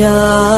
জাগো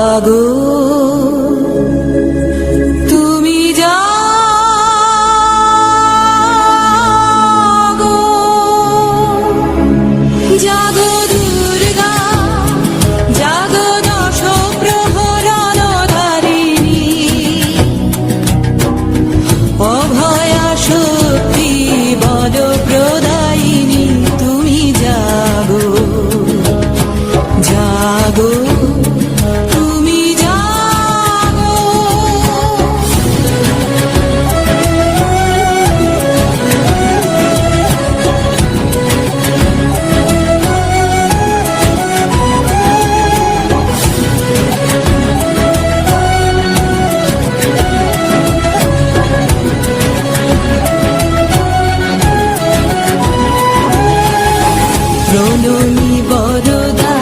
প্রণমী বরদা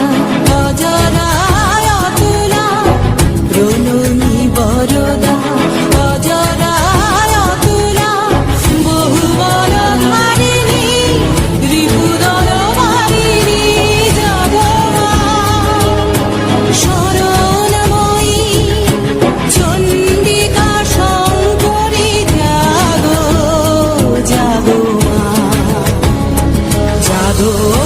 অজরায় অতুলা। প্রণমী বরদা অজরায় অতুলা। বহু বড় ধারিণী রিপুদর মারিণী জগমা। শরণময়ী চণ্ডিকা শঙ্করী জাগো জাগো মা। জাগো